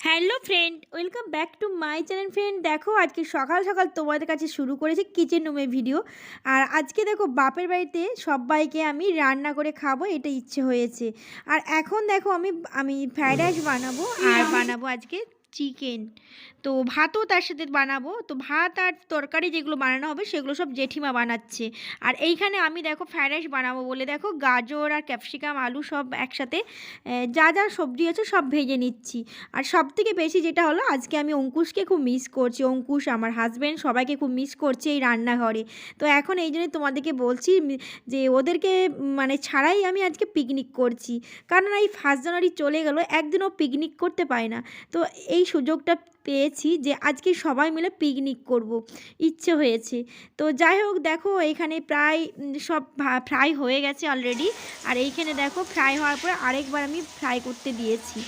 Hello friend welcome back to my channel friend. দেখো আজকে সকাল সকাল তোমাদের কাছে শুরু করেছি কিচেন রুমের ভিডিও। আর আজকে দেখো বাপের বাড়িতে সবাইকে আমি রান্না করে খাব এটা ইচ্ছে হয়েছে। আর এখন দেখো আমি আমি ফ্রাইড রাইস বানাবো আর বানাবো আজকে চিকেন তো ভাতও তার সাথে বানাবো। তো ভাত আর তরকারি যেগুলো বানানো হবে, সেগুলো সব জেঠিমা বানাচ্ছে। আর এইখানে আমি দেখো ফ্রাইড রাইস বানাবো বলে। দেখো গাজর আর ক্যাপসিকাম আলু সব একসাথে যা যা সবজি আছে সব ভেজে নিচ্ছি। আর সব থেকে বেশি যেটা হলো, আজকে আমি অঙ্কুশকে খুব মিস করছি। অঙ্কুশ আমার হাজব্যান্ড সবাইকে খুব মিস করছে এই রান্নাঘরে। তো এখন এই জন্য তোমাদেরকে বলছি যে ওদেরকে মানে ছাড়াই আমি আজকে পিকনিক করছি। কারণ এই ফার্স্ট জানুয়ারি চলে গেল, একদিনও পিকনিক করতে পায় না। তো এই সুযোগটা পেয়েছি যে আজকে সবাই মিলে পিকনিক করব। ইচ্ছে হয়েছে। তো যাই হোক দেখো এখানে প্রায় সব ফ্রাই হয়ে গেছে অলরেডি আর এইখানে দেখো ফ্রাই হওয়ার পরে আরেকবার আমি ফ্রাই করতে দিয়েছি।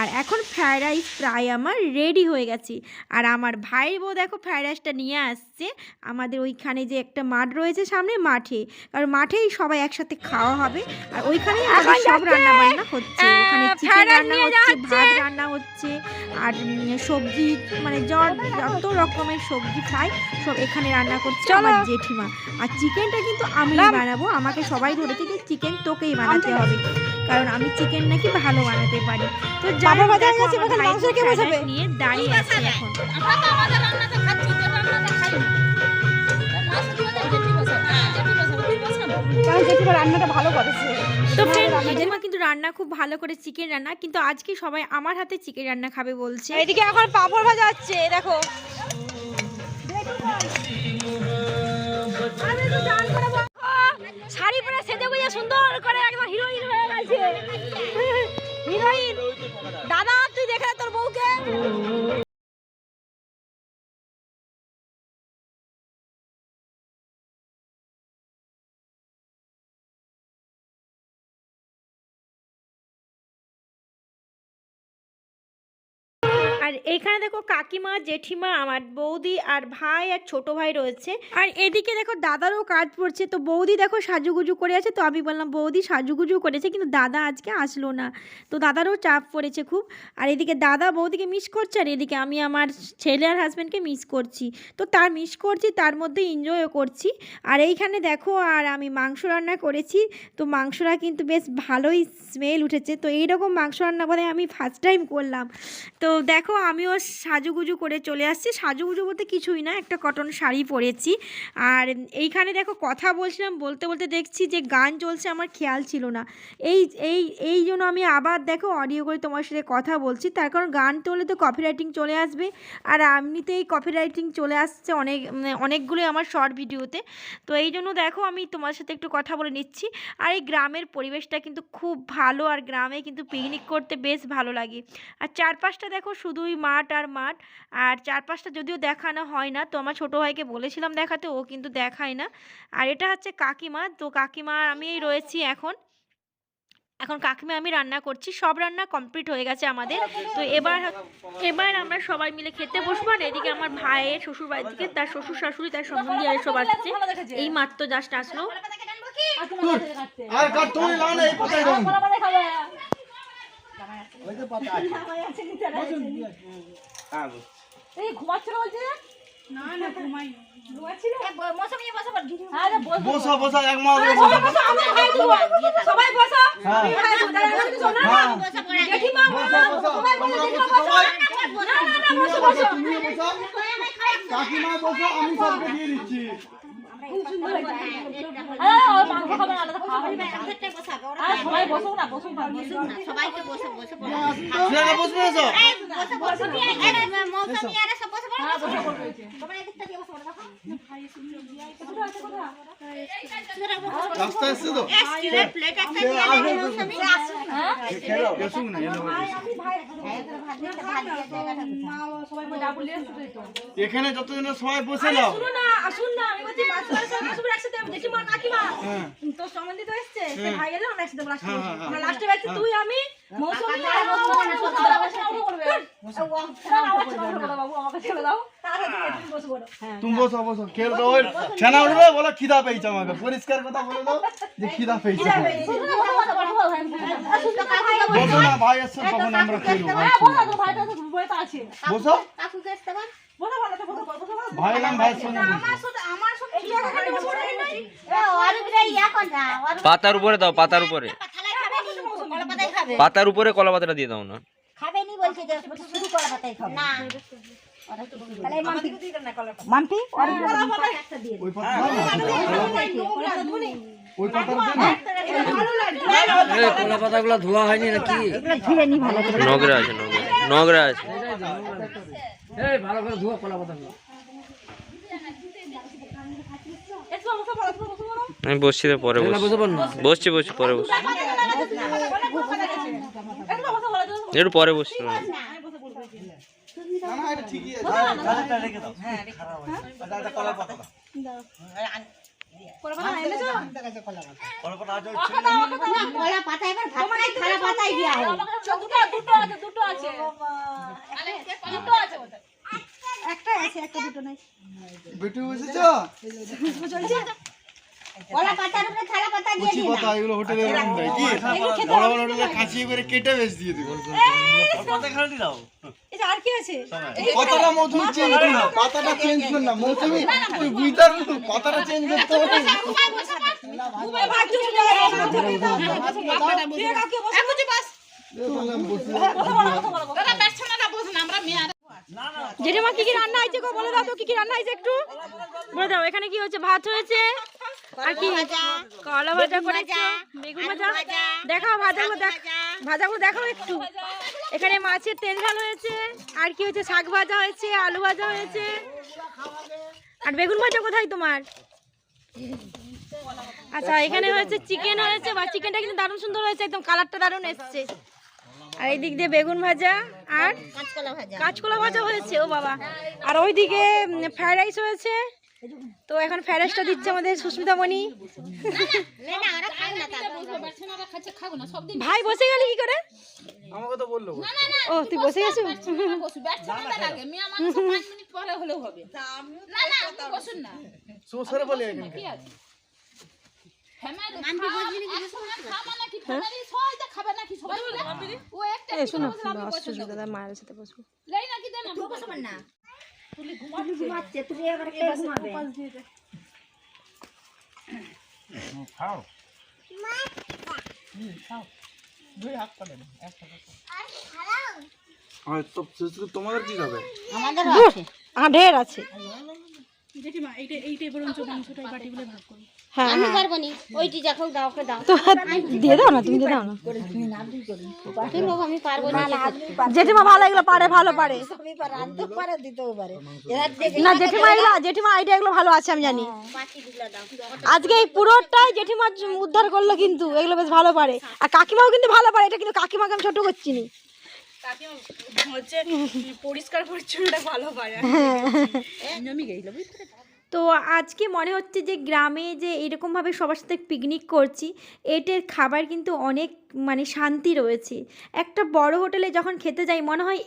আর এখন ফ্রায়েড রাইস প্রায় আমার রেডি হয়ে গেছে। আর আমার ভাইয়ের বউ দেখো ফ্রায়েড রাইসটা নিয়ে আসছে। আমাদের ওইখানে যে একটা মাঠ রয়েছে সামনে মাঠে। কারণ মাঠেই সবাই একসাথে খাওয়া হবে। আর ওইখানেই আমাদের সব রান্না বান্না হচ্ছে। ওখানে চিকেন রান্না হচ্ছে ভাত রান্না হচ্ছে। আর উম, সবজি মানে যত রকমের সবজি খাই সব এখানে রান্না করছে আমার জেঠিমা। আর চিকেনটা কিন্তু আমি বানাবো। আমাকে সবাই ধরেছে যে চিকেন তোকেই বানাতে হবে। কারণ আমি চিকেন নাকি ভালো বানাতে পারি। তো নিয়ে দাঁড়িয়ে আছে এখন। রান্নাটা ভালো করেছে। তো ফ্রেন্ড রান্না খুব ভালো করে চিকেন রান্না, কিন্তু আজকে সবাই আমার হাতে চিকেন রান্না খাবে বলছে। এদিকে এখন পাঁপড় ভাজা হচ্ছে দেখো। শাড়ি পরে সেজে গুজে সুন্দর করে একদম হিরোইন হিরোইন। দাদা, তুই দেখে তোর বউকে। আর এখানে দেখো কাকিমা, জেঠিমা, আমার বৌদি আর ভাই আর ছোট ভাই রয়েছে। আর এদিকে দেখো দাদারও কাজ পড়ছে। তো বৌদি দেখো সাজুগুজু করে আছে। তো আমি বললাম, বৌদি সাজুগুজু করেছে কিন্তু দাদা আজকে আসলো না। তো দাদারও চাপ পড়েছে খুব। আর এদিকে দাদা বৌদিকে মিস করছে আর এদিকে আমি আমার ছেলে আর হাজব্যান্ডকে মিস করছি। তো তার মিস করছি, তার মধ্যে এনজয়ও করছি। আর এইখানে দেখো, আর আমি মাংস রান্না করেছি। তো মাংসটা কিন্তু বেশ ভালোই স্মেল উঠেছে। তো এইরকম মাংস রান্না বলে আমি ফার্স্ট টাইম করলাম। তো দেখো আমিও সাজুগুজু করে চলে আসছি। সাজুগুজু বলতে কিছুই না, একটা কটন শাড়ি পরেছি। আর এইখানে দেখো কথা বলছিলাম, বলতে বলতে দেখছি যে গান চলছে, আমার খেয়াল ছিল না। এই এই এই জন্য আমি আবার দেখো অডিও করে তোমার সাথে কথা বলছি। তার কারণ গান তো কপি রাইটিং চলে আসবে। আর এমনিতেই কপি রাইটিং চলে আসছে অনেক মানে অনেকগুলোই আমার শর্ট ভিডিওতে তো এই জন্য দেখো আমি তোমার সাথে একটু কথা বলে নিচ্ছি। আর এই গ্রামের পরিবেশটা কিন্তু খুব ভালো। আর গ্রামে কিন্তু পিকনিক করতে বেশ ভালো লাগে। আর চারপাশটা দেখো শুধুই মাঠ আর মাঠ। আর চারপাশটা যদিও দেখানো হয় না তো আমার ছোটো ভাইকে বলেছিলাম দেখাতে ও কিন্তু দেখায় না। আর এটা হচ্ছে কাকিমা তো কাকিমা আর আমি রয়েছি এখন। এখন কাকিমা আমি রান্না করছি সব রান্না কমপ্লিট হয়ে গেছে আমাদের। তো এবার এবার আমরা সবাই মিলে খেতে বসবো আর এদিকে আমার ভাইয়ের শ্বশুর বাড়ি থেকে তার শ্বশুর শাশুড়ি তার সম্বন্ধী আর সব আসছে। এই মাত্র জাস্ট আসলো। আর কাট তুমি লাও না এই পাতায় দাও ওই যে পাতা আছে। হ্যাঁ এই ঘুমাচ্ছিল বলছে? না না ঘুমাই হ্যাঁ সবাই বসো। কাকিমা বসো আমি সবকে দিয়ে দিচ্ছি। রাস্তা আসছে তো এখানে যতজন সবাই বসে নাও। শুনো না আসুন না আমি বলছি মাছ মাছ মাছ সব একসাথে জেঠিমা কাকিমা হ্যাঁ তোর সম্বন্ধে তো এসছে ভাই এলো আমরা একসাথে লাস্টে হ্যাঁ, হ্যাঁ, হ্যাঁ। আমরা লাস্টে ব্যাচে তুই আমি মৌসুমি আর বাবু আমাকে ছেড়ে দাও তাড়াতাড়ি তুমি বসে হ্যাঁ বসো বসো খেল ছানা উঠবে বলো খিদা পেয়েছে আমাকে পরিষ্কার কথা বলে দাও যে খিদা পেয়েছে বসো না ভাই আসছে তখন আমরা খেলব হ্যাঁ বসো ইয়া পাতার উপরে দাও পাতার উপরে। পাতার উপরে কলা পাতাটা দিয়ে দাও না। কলা পাতায় খাবে। না। তাহলে মাম্পি মাম্পি একটা দিয়ে ওই পাতা পাতাগুলো ধোয়া হয়নি নাকি? নগরা আছে নগরা আছে। এই ভালো করে ধোয়া কলা বলো আমি বসছি তো পরে বসছি। বসছি বসছি পরে বসছি। একটু পরে বসছি এটা আছে। কলা পাতা এবার ভাত খাই থালা পাতায় দিয়া হবে দুটো দুটো আছে দুটো আছে। দুটো আছে বেটু বসেছ পাতার উপরে থালা পাতা দিয়ে কুচি পাতা এগুলো হোটেলে এরকম দেয় কি বড় বড় হোটেলে কাঁচিয়ে করে কেটে বেশ দিয়ে দিব এটা আর কি আছে পাতাটা মৌসুমি চেঞ্জ কর না পাতাটা চেঞ্জ কর না মৌসুমি তুই বুঝতে পারবি পাতাটা চেঞ্জ করতে হবে আমরা জেঠিমা কি কি রান্না হয়েছে গো? বলে দাও তো কি কি রান্না হয়েছে একটু? বলে দাও এখানে কি হচ্ছে ভাত হয়েছে? আর কি কলা ভাজা করেছে? বেগুন ভাজা? দেখাও ভাজাগুলো দেখ ভাজাগুলো দেখাও একটু। এখানে মাছের তেল ঝাল হয়েছে আর কি হয়েছে? শাক ভাজা হয়েছে আলু ভাজা হয়েছে। আর বেগুন ভাজা কোথায় তোমার? আচ্ছা এখানে হয়েছে চিকেন হয়েছে বা চিকেনটা কিন্তু দারুণ সুন্দর হয়েছে একদম কালারটা দারুণ এসছে। আর এই দিক দিয়ে বেগুন ভাজা আর কাঁচকলা ভাজা। হয়েছে ও বাবা। আর ওইদিকে ফ্রাইড রাইস হয়েছে। তো এখন ফ্রাইড রাইসটা দিচ্ছে আমাদের সুস্মিতা মণি না না ওরা খায় না তারপর ব্যর্থনাটা খাচ্ছে খাব। না সব দিন ভাই বসে গেলি কি করে? আমাকে তো বলল না না না ও তুই বসে গেছো? বসু ব্যর্থনাটা লাগে মেয়ে মানুষ পাঁচ মিনিট পরে হলেও হবে। না না বসুন না। মায়ের সাথে বসবো লেই নাকি দেন আমি বসবো না ঘুমাচ্ছে। তুমি এবার কে ঘুমাবে আর তো তোমাদের কি খাবে আমাদের আছে ঢের আছে আমি পারব নি। ওইটি যাকে দাও ওকে দাও। তো দিয়ে দাও না তুমি দিয়ে দাও না। তুই বাবা আমি পারব না জেঠিমা ভালো এগুলো পারে ভালো পারে। না জেঠিমা এগুলো জেঠিমা আইডিয়া এগুলো ভালো আছে আমি জানি। আজকে এই পুরোটাই জেঠিমা উদ্ধার করল কিন্তু এগুলো বেশ ভালো পারে। আর কাকিমাও কিন্তু ভালো পারে এটা কিন্তু কাকিমাকে আমি ছোট করছি নি। তো আজকে মনে হচ্ছে যে গ্রামে যে এরকমভাবে সবার সাথে পিকনিক করছি এটের খাবার কিন্তু অনেক মানে শান্তি রয়েছে। একটা বড় হোটেলে যখন খেতে যাই মনে হয়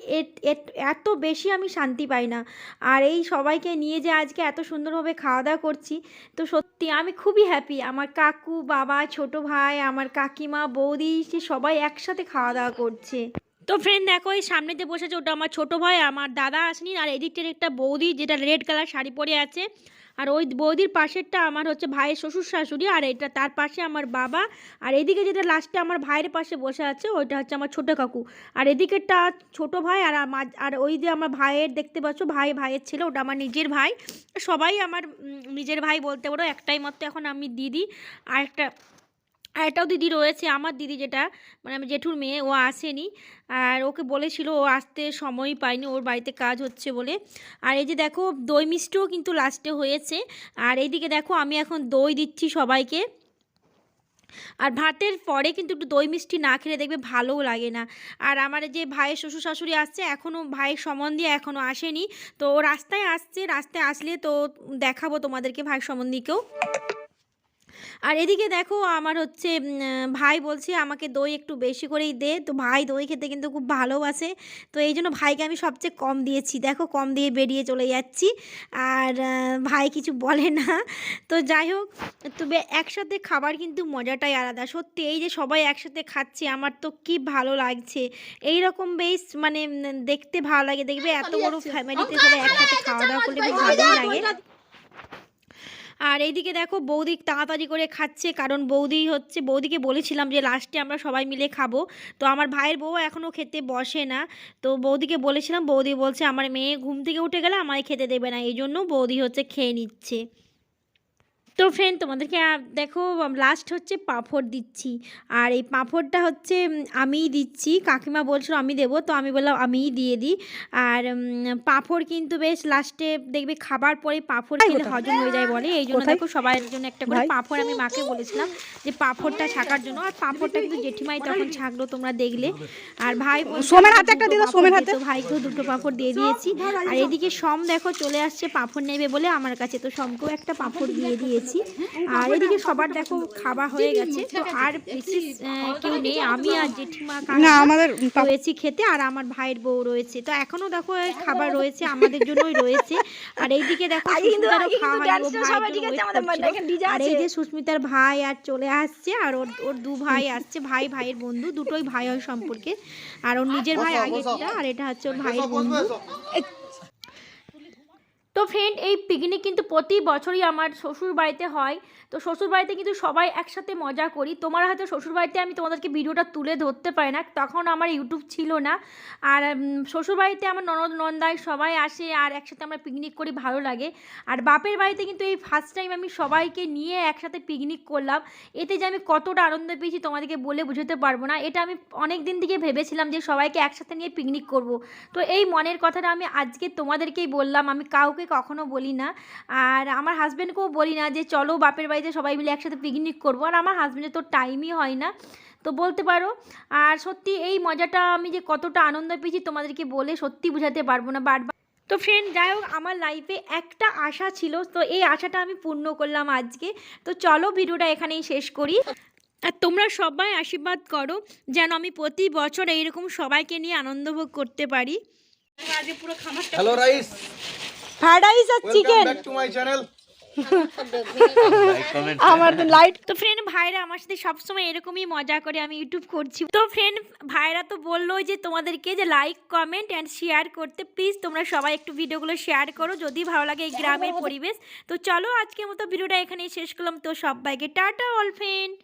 এত বেশি আমি শান্তি পাই না। আর এই সবাইকে নিয়ে যে আজকে এত সুন্দরভাবে খাওয়া দাওয়া করছি তো সত্যি আমি খুবই হ্যাপি আমার কাকু বাবা ছোট ভাই আমার কাকিমা বৌদি সে সবাই একসাথে খাওয়া দাওয়া করছে। তো ফ্রেন্ড দেখো, এই সামনে সামনেতে বসেছে ওটা আমার ছোট ভাই, আমার দাদা আসেনি, আর এদিকটার একটা বৌদি যেটা রেড কালার শাড়ি পরে আছে, আর ওই বৌদির পাশেরটা আমার হচ্ছে ভাইয়ের শ্বশুর শাশুড়ি, আর এটা তার পাশে আমার বাবা, আর এদিকে যেটা লাস্টে আমার ভাইয়ের পাশে বসে আছে, ওইটা হচ্ছে আমার ছোটো কাকু, আর এদিকেরটা ছোট ভাই, আর আর ওই যে আমার ভাইয়ের দেখতে পাচ্ছ, ভাই, ভাইয়ের ছেলে, ওটা আমার নিজের ভাই, সবাই আমার নিজের ভাই বলতে পারো, একটাই মতো এখন আমি দিদি, আর একটা আর এটাও দিদি রয়েছে, আমার দিদি যেটা মানে আমি জেঠুর মেয়ে, ও আসেনি। আর ওকে বলেছিল ও আসতে সময় পায়নি, ওর বাড়িতে কাজ হচ্ছে বলে। আর এই যে দেখো, দই মিষ্টিও কিন্তু লাস্টে হয়েছে। আর এইদিকে দেখো, আমি এখন দই দিচ্ছি সবাইকে। আর ভাতের পরে কিন্তু একটু দই মিষ্টি না খেলে দেখবে ভালোও লাগে না। আর আমার যে ভাইয়ের শ্বশুর শাশুড়ি আসছে, এখনও ভাইয়ের সম্বন্ধে এখনও আসেনি। তো রাস্তায় আসছে, রাস্তায় আসলে তো দেখাবো তোমাদেরকে ভাইয়ের সম্বন্ধীকেও আর এদিকে দেখো আমার হচ্ছে ভাই বলছে আমাকে দই একটু বেশি করেই দে। তো ভাই দই খেতে কিন্তু খুব ভালোবাসে। তো এই জন্য ভাইকে আমি সবচেয়ে কম দিয়েছি। দেখো কম দিয়ে বেরিয়ে চলে যাচ্ছি। আর ভাই কিছু বলে না। তো যাই হোক তবে একসাথে খাবার কিন্তু মজাটাই আলাদা। সত্যি এই যে সবাই একসাথে খাচ্ছে আমার তো কি ভালো লাগছে। এই রকম বেশ মানে দেখতে ভালো লাগে। দেখবে এত বড় ফ্যামিলিতে সবাই একসাথে খাওয়া দাওয়া করলে বেশ ভালোই লাগে। আর এইদিকে দেখো বৌদি তাড়াতাড়ি করে খাচ্ছে, কারণ বৌদি হচ্ছে, বৌদিকে বলেছিলাম যে লাস্টে আমরা সবাই মিলে খাব। তো আমার ভাইয়ের বউ এখনও খেতে বসে না। তো বৌদিকে বলেছিলাম, বৌদি বলছে, আমার মেয়ে ঘুম থেকে উঠে গেলে আমায় খেতে দেবে না। এই জন্য বৌদি হচ্ছে খেয়ে নিচ্ছে। তো ফ্রেন্ড তোমাদেরকে দেখো লাস্ট হচ্ছে পাঁপড় দিচ্ছি। আর এই পাঁপড়টা হচ্ছে আমিই দিচ্ছি। কাকিমা বলছিল আমি দেবো। তো আমি বললাম আমিই দিয়ে দিই। আর পাঁপড় কিন্তু বেশ লাস্টে দেখবে খাবার পরে পাঁপড় খেলে হজম হয়ে যায় বলে। এই জন্য দেখো সবার জন্য একটা করে পাঁপড় আমি মাকে বলেছিলাম যে পাঁপড়টা ছাকার জন্য। আর পাঁপড়টা কিন্তু জেঠিমাই তখন ছাকলো তোমরা দেখলে। আর ভাই সোমের হাতে একটা দাও, পাঁপড় সোমের হাতে। তো ভাইকেও দুটো পাঁপড় দিয়ে দিয়েছি। আর এদিকে সম দেখো চলে আসছে পাঁপড় নেবে বলে। আমার কাছে তো সমকেও একটা পাঁপড় দিয়ে দিয়েছি। আর এদিকে সবার দেখো খাওয়া হয়ে গেছে। তো আর আহ, কেউ নেই। আমি আর জেঠিমা না আমাদের রয়েছি খেতে আর আমার ভাইয়ের বউ রয়েছে। তো এখনও দেখো খাবার রয়েছে আমাদের জন্যই রয়েছে। আর এইদিকে দেখো সুস্মিতারও খাওয়া আর এই যে সুস্মিতার ভাই আর চলে আসছে আর ওর ওর দু ভাই আসছে ভাই ভাইয়ের বন্ধু দুটোই ভাই হয় সম্পর্কে। আর ওর নিজের ভাই আগেরটা আর এটা হচ্ছে ওর ভাইয়ের বন্ধু। তো ফ্রেন্ড এই পিকনিক কিন্তু প্রতি বছরই আমার শ্বশুর বাড়িতে হয়। তো শ্বশুর বাড়িতে কিন্তু সবাই একসাথে মজা করি। তোমার হয়তো শ্বশুর বাড়িতে আমি তোমাদেরকে ভিডিওটা তুলে ধরতে পারি না। তখন আমার ইউটিউব ছিল না। আর শ্বশুর বাড়িতে আমার ননদ, নন্দাই সবাই আসে আর একসাথে আমরা পিকনিক করি, ভালো লাগে। আর বাপের বাড়িতে কিন্তু এই ফার্স্ট টাইম আমি সবাইকে নিয়ে একসাথে পিকনিক করলাম। এতে যে আমি কতটা আনন্দ পেয়েছি তোমাদেরকে বলে বোঝাতে পারব না। এটা আমি অনেক দিন থেকে ভেবেছিলাম যে সবাইকে একসাথে নিয়ে পিকনিক করব। তো এই মনের কথাটা আমি আজকে তোমাদেরকেই বললাম। আমি কাউকে কখনো বলি না। আর আমার হাজব্যান্ডকেও বলি না যে, চলো বাপের বাড়িতে সবাই মিলে একসাথে পিকনিক করব। আর আমার হাজব্যান্ডের তো টাইমই হয় না। তো বলতে পারো, আর সত্যি এই মজাটা আমি যে কতটা আনন্দ পেয়েছি তোমাদেরকে বলে সত্যি বোঝাতে পারব না বারবার। তো ফ্রেন্ড যাই হোক, আমার লাইফে একটা আশা ছিল, তো এই আশাটা আমি পূর্ণ করলাম আজকে। তো চলো ভিডিওটা এখানেই শেষ করি। আর তোমরা সবাই আশীর্বাদ করো, যেন আমি প্রতি বছর এইরকম সবাইকে নিয়ে আনন্দ ভোগ করতে পারি। Hello rice fried rice R chicken back to my channel আমার লাইট তো ফ্রেন্ড ভাইরা আমার সাথে সবসময় এরকমই মজা করে আমি ইউটিউব করছি। তো ফ্রেন্ড ভাইরা তো বলল যে তোমাদেরকে যে লাইক কমেন্ট অ্যান্ড শেয়ার করতে প্লিজ তোমরা সবাই একটু ভিডিওগুলো শেয়ার করো যদি ভালো লাগে এই গ্রামের পরিবেশ। তো চলো আজকের মতো ভিডিওটা এখানেই শেষ করলাম। তো সবাইকে টাটা অল ফ্রেন্ড